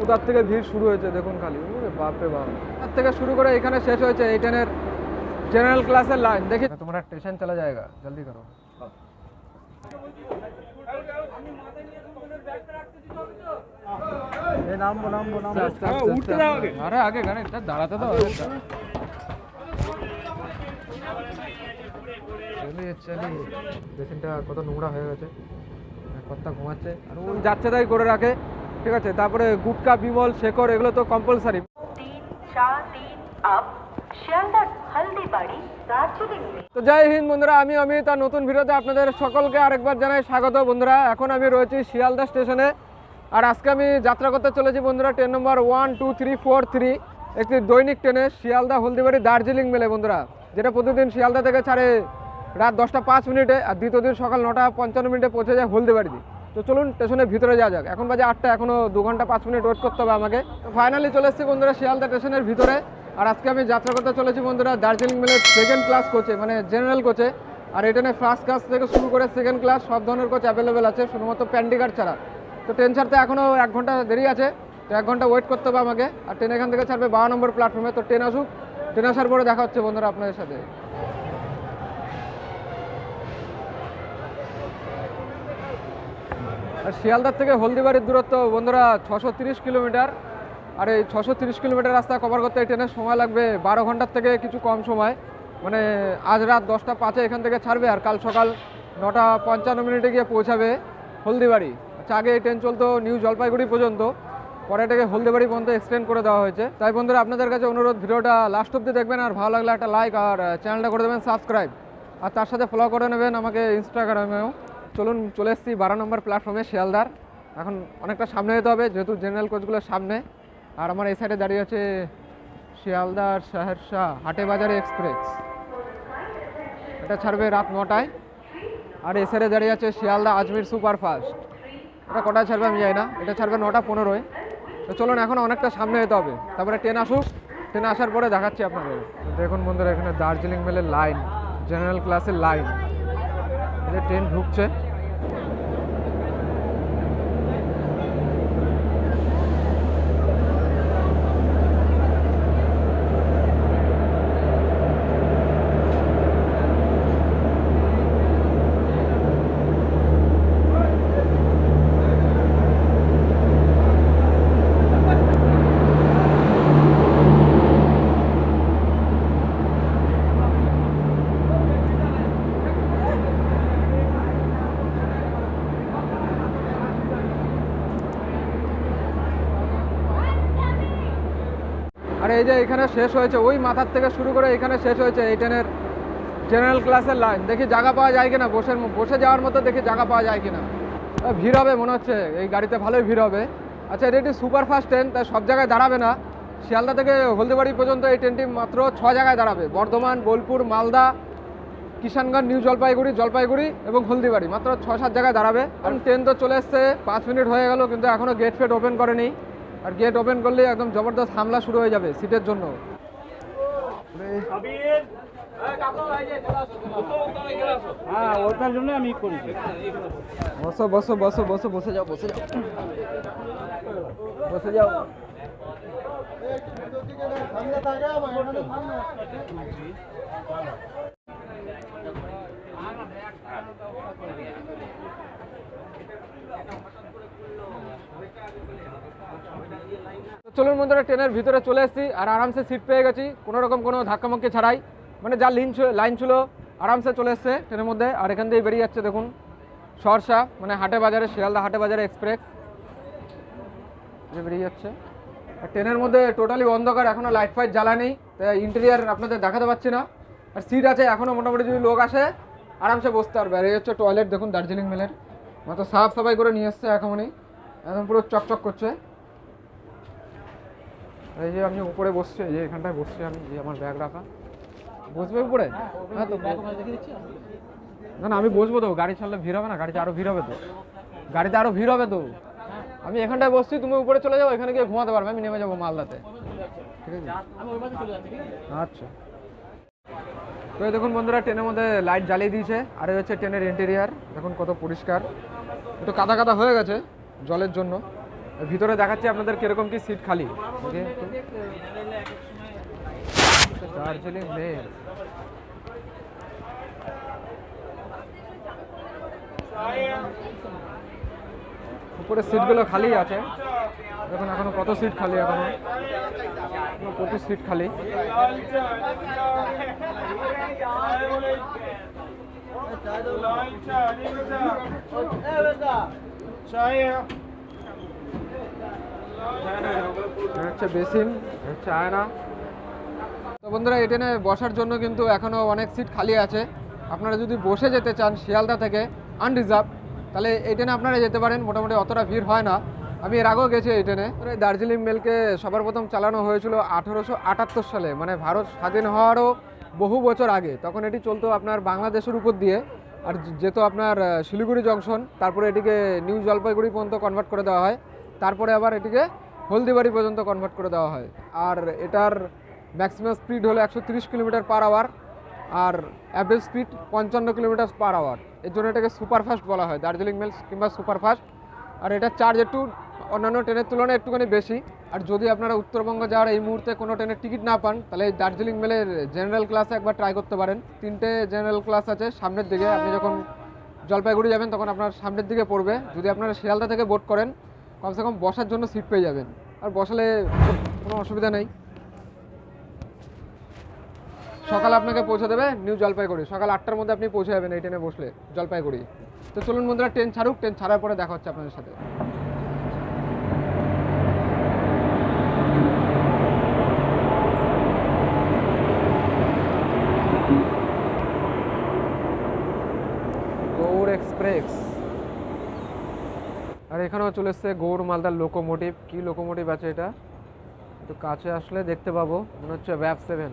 কোথার থেকে ভিড় শুরু হয়েছে দেখুন খালি বাপরে বাপ। তার থেকে শুরু করে এখানে শেষ হয়েছে এই ট্রেনের জেনারেল ক্লাসের লাইন দেখি তোমরা স্টেশন চলে যায়গা জলদি করো। নামবো আস্তে, আস্তে, আস্তে, আস্তে। আরে আগে এটা দাঁড়াতে দাও চলি চলি। পেশেন্টটা কত নোংরা হয়ে গেছে। কর্তা ঘুমাচ্ছে। আর ও যাচ্ছে তাই করে রাখে। ঠিক আছে? তারপরে গুটকা বিমল শেখর এগুলো তো কম্পালসারি তো জয় হিন্দ বন্ধুরা আমি আমি তার নতুন ভিডিওতে আপনাদের সকলকে আরেকবার জানাই স্বাগত বন্ধুরা। এখন আমি রয়েছি শিয়ালদা স্টেশনে। আর আজকে আমি যাত্রা করতে চলেছি বন্ধুরা train number one two three four three একটি দৈনিক ট্রেনে শিয়ালদা হলদিবাড়ি দার্জিলিং মেলে বন্ধুরা যেটা প্রতিদিন শিয়ালদা থেকে ছাড়ে রাত দশটা পাঁচ মিনিটে আর দ্বিতীয় দিন সকাল নটা পঞ্চান্ন মিনিটে পৌঁছে যায় হলদিবাড়ি তো চলুন স্টেশনের ভিতরে যাওয়া যাক। এখন বাজে আটটা এখনও দু ঘণ্টা পাঁচ মিনিট ওয়েট করতে হবে আমাকে। তো ফাইনালি চলে এসেছি বন্ধুরা শিয়ালদা স্টেশনের ভিতরে। আর আজকে আমি যাত্রা করতে চলেছি বন্ধুরা দার্জিলিং মেলের সেকেন্ড ক্লাস কোচে মানে জেনারেল কোচে আর এখানে ফার্স্ট ক্লাস থেকে শুরু করে সেকেন্ড ক্লাস সব ধরনের কোচ অ্যাভেলেবেল আছে, শুধুমাত্র প্যান্ডিকার ছাড়া। তো ট্রেন ছাড়তে এখনও এক ঘণ্টা দেরি আছে, তো এক ঘণ্টা ওয়েট করতে হবে আমাকে। আর ট্রেন এখান থেকে ছাড়বে বারো নম্বর প্ল্যাটফর্মে তো ট্রেন আসুক। ট্রেন আসার পরে দেখা হচ্ছে বন্ধুরা আপনাদের সাথে। আর শিয়ালদার থেকে হলদিবাড়ির দূরত্ব, বন্ধুরা, ছশো কিলোমিটার। আর এই ছশো কিলোমিটার রাস্তা কভার করতে এই ট্রেনের সময় লাগবে বারো ঘণ্টার থেকে কিছু কম সময়। মানে আজ রাত দশটা পাঁচে এখান থেকে ছাড়বে আর কাল সকাল নটা পঞ্চান্ন মিনিটে গিয়ে পৌঁছাবে হলদিবাড়ি। আচ্ছা আগে এই ট্রেন চলতো নিউ জলপাইগুড়ি পর্যন্ত, পরে এটাকে হলদিবাড়ি পর্যন্ত এক্সটেন্ড করে দেওয়া হয়েছে। তাই বন্ধুরা, আপনাদের কাছে অনুরোধ, ভিডিওটা লাস্ট অব্দি দেখবেন আর ভালো লাগলে একটা লাইক আর চ্যানেলটা করে দেবেন সাবস্ক্রাইব আর তার সাথে ফলো করে নেবেন আমাকে ইনস্টাগ্রামেও চলুন, চলে এসেছি বারো নম্বর প্ল্যাটফর্মে শিয়ালদার। এখন অনেকটা সামনে যেতে হবে, যেহেতু জেনারেল কোচগুলোর সামনে। আর আমার এই সাইডে দাঁড়িয়ে আছে শিয়ালদার শাহেরশাহ হাটে বাজারে এক্সপ্রেস এটা ছাড়বে রাত নটায়। আর এই সাইডে দাঁড়িয়ে আছে শিয়ালদা আজমির সুপারফাস্ট এটা কটায় ছাড়বে আমি জানি না, এটা ছাড়বে নটা পনেরোয়। তো চলুন, এখন অনেকটা সামনে যেতে হবে। তারপরে ট্রেন আসুক। ট্রেন আসার পরে দেখাচ্ছি আপনাদের। দেখুন বন্ধুরা, এখানে দার্জিলিং মেলের লাইন জেনারেল ক্লাসের লাইন ট্রেন ঢুকছে। এই যে এখানে শেষ হয়েছে, ওই মাথার থেকে শুরু করে এখানে শেষ হয়েছে এই ট্রেনের জেনারেল ক্লাসের লাইন দেখি জায়গা পাওয়া যায় কিনা বসে বসে যাওয়ার মতো দেখি জায়গা পাওয়া যায় কিনা। ভিড় হবে মনে হচ্ছে, এই গাড়িতে ভালোই ভিড় হবে। আচ্ছা এটা একটি সুপারফাস্ট ট্রেন তাই সব জায়গায় দাঁড়াবে না। শিয়ালদা থেকে হলদিবাড়ি পর্যন্ত এই ট্রেনটি মাত্র ছ জায়গায় দাঁড়াবে। বর্ধমান, বোলপুর, মালদা, কিষানগঞ্জ, নিউ জলপাইগুড়ি জলপাইগুড়ি এবং হলদিবাড়ি। মাত্র ছ সাত জায়গায় দাঁড়াবে। কারণ ট্রেন তো চলে এসছে, পাঁচ মিনিট হয়ে গেল, কিন্তু এখনও গেট ফেট ওপেন করেনি। আর গেট ওপেন করলে একদম জবরদস্ত হামলা শুরু হয়ে যাবে সিটের জন্য। হ্যাঁ ওটার জন্য আমি করেছি। বসো বসো বসো বসো বসে যাও বসে যাও। বসে যাও। চলুন বন্ধুরা, ট্রেনের ভিতরে চলে এসেছি আর আরামসে সিট পেয়ে গেছি। কোনো রকম কোনো ধাক্কামাক্কি ছাড়াই। মানে যা লিন লাইন ছিল, আরামসে চলে এসছে ট্রেনের মধ্যে। আর এখান দিয়ে বেরিয়ে যাচ্ছে, দেখুন সরসা মানে হাটে বাজারে, শিয়ালদা হাটে বাজারে এক্সপ্রেস বেরিয়ে যাচ্ছে। আর ট্রেনের মধ্যে টোটালি অন্ধকার এখনও লাইট ফাইট জ্বালা নেই তাই ইন্টেরিয়ার আপনাদের দেখাতে পাচ্ছি না। আর সিট আছে এখনও মোটামুটি যদি লোক আসে, আরামসে বসতে পারবে। আর এই হচ্ছে টয়লেট দেখুন, দার্জিলিং মেলের মাত্র সাফ সাফাই করে নিয়ে এসছে এখনই। একদম পুরো চকচক করছে। এই যে আমি উপরে বসছি এই যে এখানটায় বসছি আমি যে আমার ব্যাগ রাখা। বসবে উপরে? হ্যাঁ তো না না আমি বসবো তো গাড়ি ছাড়লে ভিড় হবে না গাড়িতে আরও ভিড় হবে তো। গাড়িতে আরও ভিড় হবে তো। আমি এখানটায় বসছি তুমি উপরে চলে যাও এখানে গিয়ে ঘুমাতে পারবে আমি নেমে যাব মালদাতে। ঠিক আছে? আচ্ছা। তো এই দেখুন বন্ধুরা ট্রেনের মধ্যে লাইট জ্বালিয়ে দিয়েছে আর এই হচ্ছে ট্রেনের ইন্টেরিয়ার দেখুন কত পরিষ্কার। একটু কাদা কাদা হয়ে গেছে জলের জন্য। ভিতরে দেখাচ্ছি আপনাদের কীরকম কি সিট খালি। দার্জিলিং মেল। উপরে সিটগুলো খালি আছে। দেখুন, এখনও কত সিট খালি এখনও? প্রচুর সিট খালি। এটা বেসিন তো বন্ধুরা, এই ট্রেনে বসার জন্য কিন্তু এখনও অনেক সিট খালি আছে। আপনারা যদি বসে যেতে চান শিয়ালদা থেকে আনরিজার্ভ তাহলে এই ট্রেনে আপনারা যেতে পারেন। মোটামুটি অতটা ভিড় হয় না। আমি এর আগেও গেছি এই ট্রেনে। দার্জিলিং মেলকে সবার প্রথম চালানো হয়েছিল আঠেরোশো আটাত্তর সালে মানে ভারত স্বাধীন হওয়ারও বহু বছর আগে। তখন এটি চলতো আপনার বাংলাদেশের উপর দিয়ে। আর যেহেতু আপনার শিলিগুড়ি জংশন, তারপরে এটিকে নিউ জলপাইগুড়ি পর্যন্ত কনভার্ট করে দেওয়া হয়। তারপরে আবার এটিকে হলদিবাড়ি পর্যন্ত কনভার্ট করে দেওয়া হয়। আর এটার ম্যাক্সিমাম স্পিড হলো একশো কিলোমিটার পার আওয়ার আর অ্যাভারেজ স্পিড পঞ্চান্ন কিলোমিটার পার আওয়ার এর জন্য এটাকে সুপারফাস্ট বলা হয়, দার্জিলিং মেল কিংবা সুপারফাস্ট আর এটার চার্জ একটু অন্যান্য ট্রেনের তুলনায় একটুখানি বেশি। আর যদি আপনারা উত্তরবঙ্গ যাওয়ার এই মুহূর্তে কোনো ট্রেনের টিকিট না পান, তাহলে এই দার্জিলিং মেলের জেনারেল ক্লাসে একবার ট্রাই করতে পারেন। তিনটে জেনারেল ক্লাস আছে সামনের দিকে। আপনি যখন জলপাইগুড়ি যাবেন, তখন আপনার সামনের দিকে পড়বে। যদি আপনারা শিয়ালদা থেকে বোট করেন কমসে কম বসার জন্য সিট পেয়ে যাবেন। আর বসালে কোনো অসুবিধা নেই। সকাল আপনাকে পৌঁছে দেবে নিউ জলপাইগুড়ি। সকাল আটটার মধ্যে আপনি পৌঁছে যাবেন এই ট্রেনে বসলে, জলপাইগুড়ি। তো চলুন বন্ধুরা ট্রেন ছাড়ুক ট্রেন ছাড়ার পরে দেখা হচ্ছে আপনাদের সাথে। গৌড় এক্সপ্রেস। এখানেও চলে এসছে গৌড় মালদার লোকোমোটিভ কি লোকোমোটিভ আছে এটা? একটু কাছে আসলে দেখতে পাবো। মনে হচ্ছে ব্যাপ সেভেন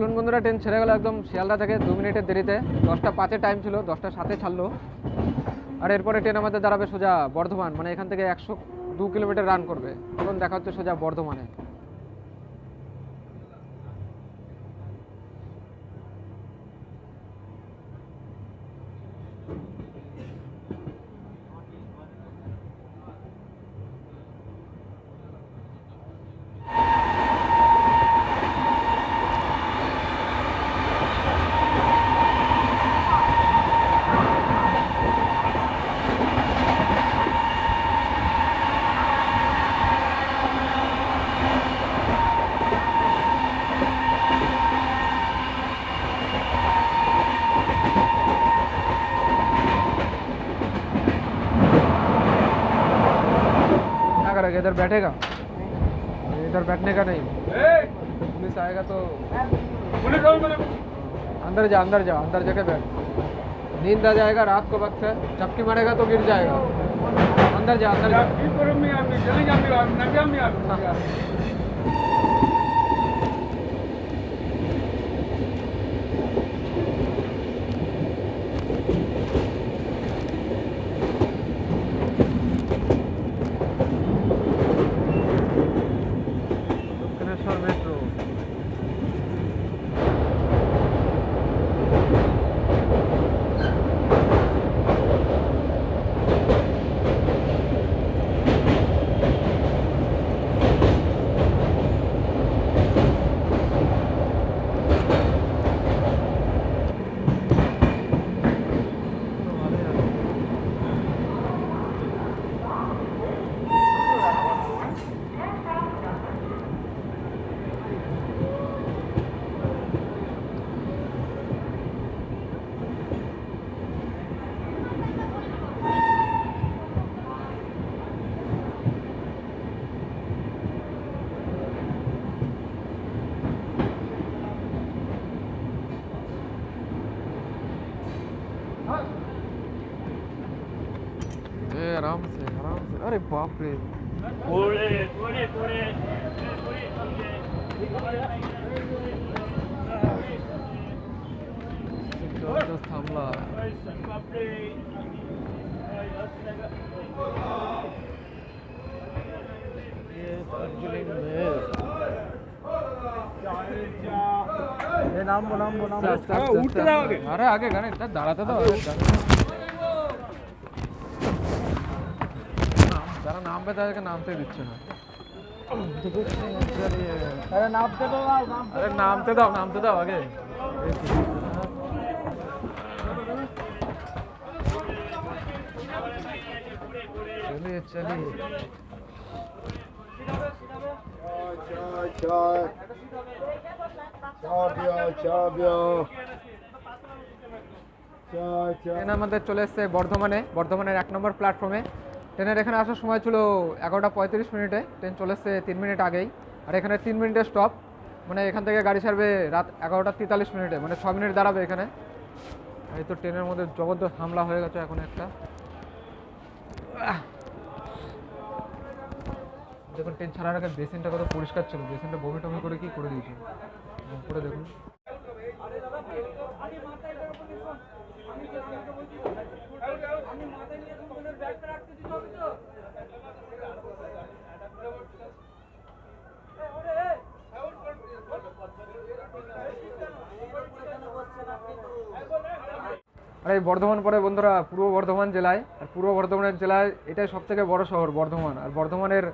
চলুন বন্ধুরা ট্রেন ছেড়ে গেল একদম শিয়ালদা থেকে দু মিনিটের দেরিতে। দশটা পাঁচে টাইম ছিল, দশটা সাথে ছাড়লো। আর এরপরে ট্রেন আমাদের দাঁড়াবে সোজা বর্ধমান মানে এখান থেকে একশো দু কিলোমিটার রান করবে। তখন দেখা হচ্ছে সোজা বর্ধমানে। करेगा इधर बैठेगा। इधर बैठने का नहीं। पुलिस आएगा तो अंदर जा अंदर जा अंदर जाके बैठ। नींद आ जाएगा रात को वक्त है। चपकी मारेगा तो गिर जाएगा। अंदर जा अंदर जा। आराम से आराम से। अरे बाप रे। कोड़े कोड़े कोड़े ये ये नाम बोला बोला उठ रहा आगे। अरे आगे गाने इतना दाड़ा था तो, अरे जरा नाम बता के नाम से दिखे ना अरे नाम से दो नाम अरे नाम से दो तो तो नाम से दो आगे। चलिए चलिए। अच्छा अच्छा ট্রেন আমাদের চলে এসছে বর্ধমানে। বর্ধমানের এক নম্বর প্ল্যাটফর্মে ট্রেনের এখানে আসার সময় ছিল এগারোটা পঁয়ত্রিশ মিনিটে। ট্রেন চলে এসছে তিন মিনিট আগেই। আর এখানে তিন মিনিটের স্টপ মানে এখান থেকে গাড়ি ছাড়বে রাত এগারোটা তেতাল্লিশ মিনিটে। মানে ছ মিনিট দাঁড়াবে এখানে। এই তো ট্রেনের মধ্যে জবরদস্ত হামলা হয়ে গেছে এখন একটা! দেখুন, ট্রেন ছাড়ার আগে বেসিনটা কত পরিষ্কার ছিল। বেসিনটা বমি টমি করে কি করে দিয়েছে? করে দেখুন। আর, এই বর্ধমান পরে বন্ধুরা, পূর্ব বর্ধমান জেলায়, আর পূর্ব বর্ধমানের জেলায় এটাই সব থেকে বড় শহর, বর্ধমান। আর বর্ধমানের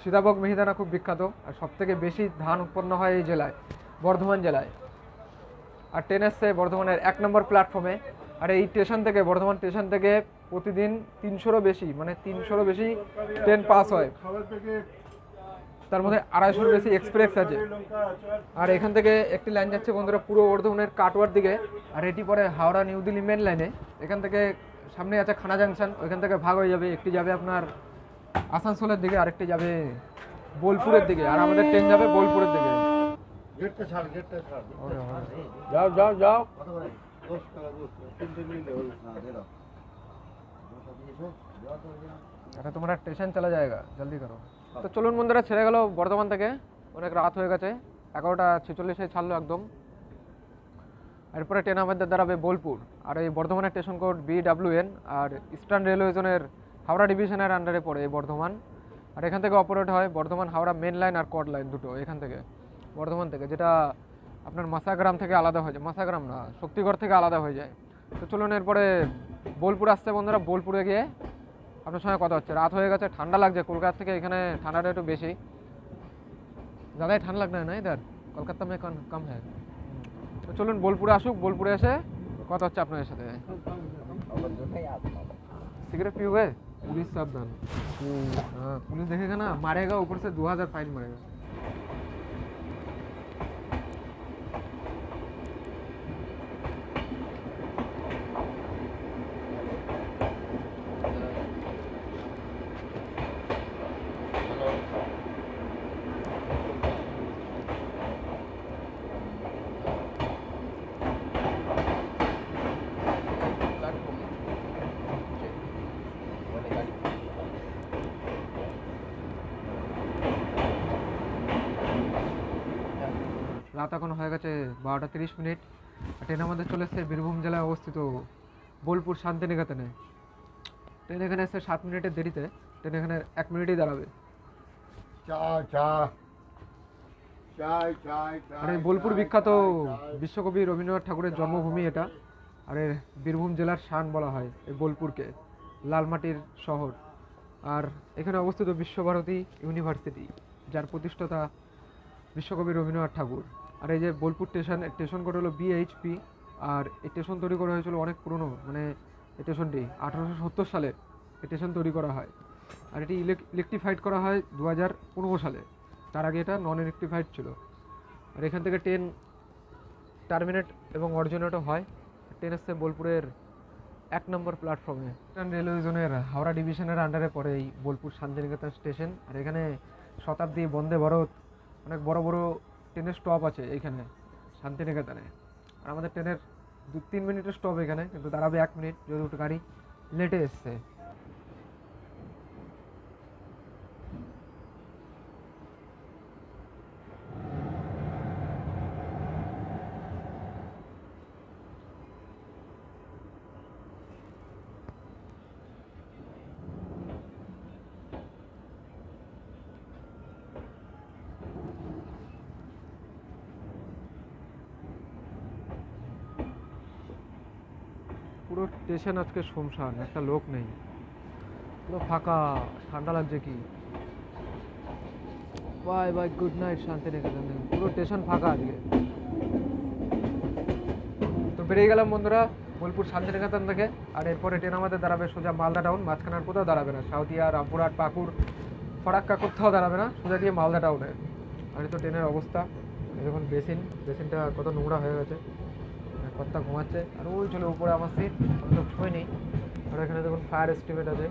সীতাভোগ মিহিদানা খুব বিখ্যাত, আর সব থেকে বেশি ধান উৎপন্ন হয় এই জেলায়। বর্ধমান জেলায়। আর ট্রেন এসছে বর্ধমানের এক নম্বর প্ল্যাটফর্মে আর এই স্টেশন থেকে, বর্ধমান স্টেশন থেকে প্রতিদিন তিনশোরও বেশি মানে তিনশোরও বেশি ট্রেন পাস হয়। তার মধ্যে আড়াইশোর বেশি এক্সপ্রেস আছে। আর এখান থেকে একটি লাইন যাচ্ছে বন্ধুরা পূর্ব বর্ধমানের কাটোয়ার দিকে। আর এটি পরে হাওড়া নিউ দিল্লি মেন লাইনে এখান থেকে সামনে আছে খানা জাংশন ওইখান থেকে ভাগ হয়ে যাবে। একটি যাবে আপনার আসানসোলের দিকে, আরেকটি যাবে বোলপুরের দিকে। আর আমাদের ট্রেন যাবে বোলপুরের দিকে। গেটটা ছাড় গেটটা ছাড় যাও যাও যাও দশ টাকা দশ টাকা তিনটে দে দাও তোমরা স্টেশন চলে যায়গা জলদি করো। তো চলুন বন্ধুরা ছেড়ে গেল বর্ধমান থেকে। অনেক রাত হয়ে গেছে। এগারোটা ছেচল্লিশে ছাড়লো একদম। এরপরে ট্রেন আমাদের দাঁড়াবে বোলপুর। আর এই বর্ধমানের station code B W N আর ইস্টার্ন রেলওয়ে জোনের হাওড়া ডিভিশনের আন্ডারে পড়ে এই বর্ধমান। আর এখান থেকে অপারেট হয় বর্ধমান হাওড়া মেন লাইন আর কট লাইন দুটো এখান থেকে। বর্ধমান থেকে যেটা আপনার মাসাগ্রাম থেকে আলাদা হয়ে যায় মাসাগ্রাম না শক্তিগড় থেকে আলাদা হয়ে যায় তো চলুন এরপরে বোলপুর আসছে বন্ধুরা বোলপুরে গিয়ে আপনার সঙ্গে কথা হচ্ছে রাত হয়ে গেছে ঠান্ডা লাগছে কলকাতা থেকে এখানে ঠান্ডাটা একটু বেশি ज़्यादा ठंड लगना है ना इधर কলকাতা में कम कम है তো চলুন বোলপুরে আসুক বোলপুরে এসে কথা হচ্ছে আপনাদের সাথে सिगरेट पियोगे पुलिस सावधान हाँ पुलिस देखेगा ना मारेगा ऊपर से दो हजार फाइन मारेगा রাত এখন হয়ে গেছে বারোটা তিরিশ মিনিট। আর ট্রেন আমাদের চলে এসছে বীরভূম জেলায় অবস্থিত বোলপুর শান্তিনিকেতনে। ট্রেন এখানে এসছে সাত মিনিটের দেরিতে ট্রেন এখানে এক মিনিটেই দাঁড়াবে। চা চা আর এই বোলপুর বিখ্যাত বিশ্বকবি রবীন্দ্রনাথ ঠাকুরের জন্মভূমি এটা আর এর বীরভূম জেলার শান বলা হয় এই বোলপুরকে লালমাটির শহর। আর এখানে অবস্থিত বিশ্বভারতী ইউনিভার্সিটি যার প্রতিষ্ঠাতা বিশ্বকবি রবীন্দ্রনাথ ঠাকুর। আর এই যে বোলপুর স্টেশন স্টেশন কোড হলো বিএইচপি আর এই স্টেশন তৈরি করা হয়েছিল অনেক পুরনো মানে স্টেশনটি আঠারোশো সত্তর সালে স্টেশন তৈরি করা হয়। আর এটি ইলেকট্রিফাইড করা হয় দু হাজার পনেরো সালে। তার আগে এটা নন ইলেকট্রিফাইড ছিল। আর এখান থেকে ট্রেন টার্মিনেট এবং অরিজিনেটও হয়। ট্রেন এসছে বোলপুরের এক নম্বর প্ল্যাটফর্মে ইস্টার্ন রেলওয়ে জোনের হাওড়া ডিভিশনের আন্ডারে পড়ে এই বোলপুর শান্তিনিকেতন স্টেশন আর এখানে শতাব্দী বন্দে ভারত, অনেক বড় বড় ট্রেনের স্টপ আছে এইখানে, শান্তিনিকেতনে। আর আমাদের ট্রেনের দু তিন মিনিটের স্টপ এখানে, কিন্তু দাঁড়াবে এক মিনিট, যদি দুটো গাড়ি লেটে এসছে। পুরো স্টেশন আজকে শুনশান? একটা লোক নেই। পুরো ফাঁকা, ঠান্ডা লাগছে কি? Bye bye, good night, Shantiniketan. পুরো স্টেশন ফাঁকা আজকে। তো বেরিয়ে গেলাম বন্ধুরা, বোলপুর শান্তিনিকেতন থেকে। আর এরপরে ট্রেন আমাদের দাঁড়াবে সোজা মালদা টাউন মাঝখানে আর কোথাও দাঁড়াবে না। সাউথিয়া রামপুরহাট, পাকুড়, ফরাক্কা কোথাও দাঁড়াবে না, সোজা গিয়ে মালদা টাউনে আর তো ট্রেনের অবস্থা। এই দেখুন, বেসিন, বেসিনটা কত নোংরা হয়ে গেছে। কর্তা ঘুমাচ্ছে আর ওই চলে উপরে আমার সিট আমি তো নেই আর এখানে দেখুন ফায়ার এস্টিমেট আছে।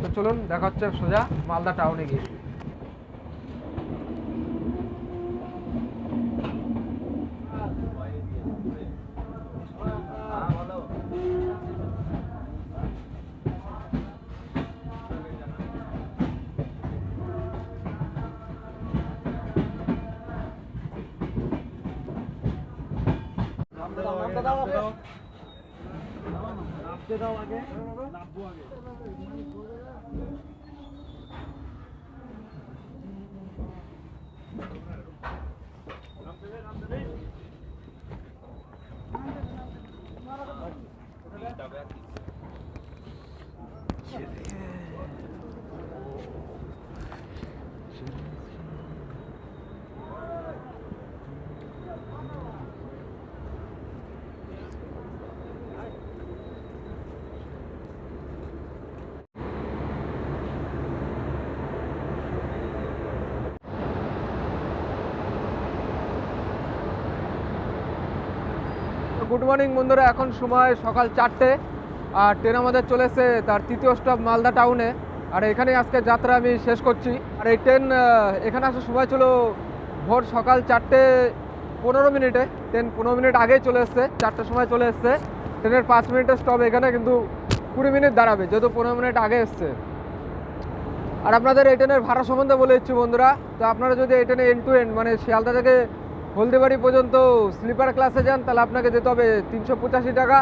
তো চলুন, দেখা হচ্ছে সোজা মালদা টাউনে গিয়ে। দাও আগে। আগে গুড মর্নিং বন্ধুরা, এখন সময় সকাল চারটে, আর ট্রেন আমাদের চলে এসেছে তার তৃতীয় স্টপ মালদা টাউনে আর এখানেই আজকে যাত্রা আমি শেষ করছি। আর এই ট্রেন এখানে আসার সময় ছিল ভোর সকাল চারটে পনেরো মিনিটে। ট্রেন পনেরো মিনিট আগেই চলে এসছে, চারটের সময় চলে এসছে। ট্রেনের পাঁচ মিনিটের স্টপ এখানে কিন্তু কুড়ি মিনিট দাঁড়াবে, যেহেতু পনেরো মিনিট আগে এসছে। আর আপনাদের এই ট্রেনের ভাড়া সম্বন্ধে বলে দিচ্ছি বন্ধুরা। তো আপনারা যদি এই ট্রেনে এন্ড টু এন্ড মানে শিয়ালদা থেকে হলদিবাড়ি পর্যন্ত স্লিপার ক্লাসে যান, তাহলে আপনাকে যেতে হবে তিনশো পঁচাশি টাকা।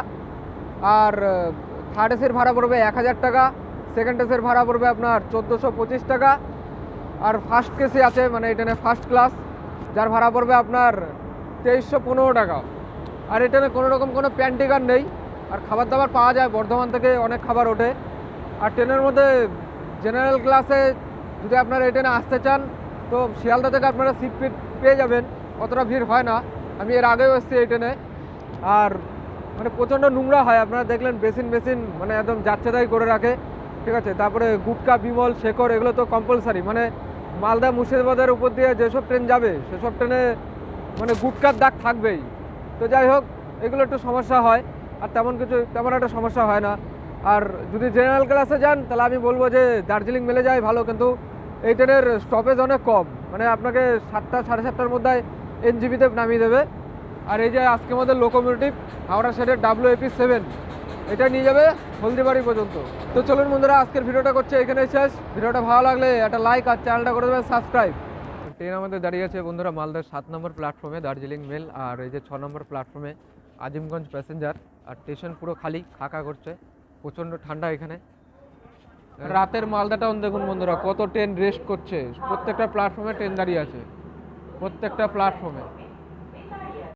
আর থার্ড এসের ভাড়া পড়বে এক হাজার টাকা সেকেন্ড এসির ভাড়া পড়বে আপনার চোদ্দোশো পঁচিশ টাকা। আর ফার্স্ট কেসি আছে মানে এই ফার্স্ট ক্লাস যার ভাড়া পড়বে আপনার তেইশশো পনেরো টাকা। আর এই ট্রেনে কোনো রকম কোনো প্যান্টিকার নেই। আর খাবার দাবার পাওয়া যায়, বর্ধমান থেকে অনেক খাবার ওঠে। আর ট্রেনের মধ্যে জেনারেল ক্লাসে যদি আপনারা এই আসতে চান, তো শিয়ালদা থেকে আপনারা সিট পেয়ে যাবেন। অতটা ভিড় হয় না। আমি এর আগেও এসেছি এই ট্রেনে আর মানে প্রচণ্ড নোংরা হয়, আপনারা দেখলেন বেসিন বেসিন মানে একদম যাচ্ছে তাই করে রাখে। ঠিক আছে? তারপরে গুটকা, বিমল, শেখর, এগুলো তো কম্পালসারি মানে মালদা, মুর্শিদাবাদের উপর দিয়ে যেসব ট্রেন যাবে, সেসব ট্রেনে মানে গুটকার দাগ থাকবেই। তো যাই হোক, এগুলো একটু সমস্যা হয়। আর তেমন কিছু, তেমন একটা সমস্যা হয় না। আর যদি জেনারেল ক্লাসে যান, তাহলে আমি বলব যে দার্জিলিং মেলে যায় ভালো। কিন্তু এই ট্রেনের স্টপেজ অনেক কম। মানে আপনাকে সাতটা, সাড়ে সাতটার মধ্যে এনজিবিতে নামিয়ে দেবে। আর এই যে আজকে আমাদের লোকোমোটিভ হাওড়া সাইডের ডাব্লিউ এপি সেভেন এটা নিয়ে যাবে হলদিবাড়ি পর্যন্ত। তো চলুন বন্ধুরা, আজকের ভিডিওটা করছে এখানে শেষ। ভিডিওটা ভালো লাগলে একটা লাইক আর চ্যানেলটা করে দেবেন সাবস্ক্রাইব ট্রেন আমাদের দাঁড়িয়ে আছে বন্ধুরা মালদার সাত নম্বর প্ল্যাটফর্মে দার্জিলিং মেল আর এই যে ছ নম্বর প্ল্যাটফর্মে আজিমগঞ্জ প্যাসেঞ্জার আর স্টেশন পুরো খালি ফাঁকা করছে, প্রচণ্ড ঠান্ডা এখানে। রাতের মালদা টাউন দেখুন বন্ধুরা, কত ট্রেন রেস্ট করছে। প্রত্যেকটা প্ল্যাটফর্মে ট্রেন দাঁড়িয়ে আছে। প্রত্যেকটা প্ল্যাটফর্মে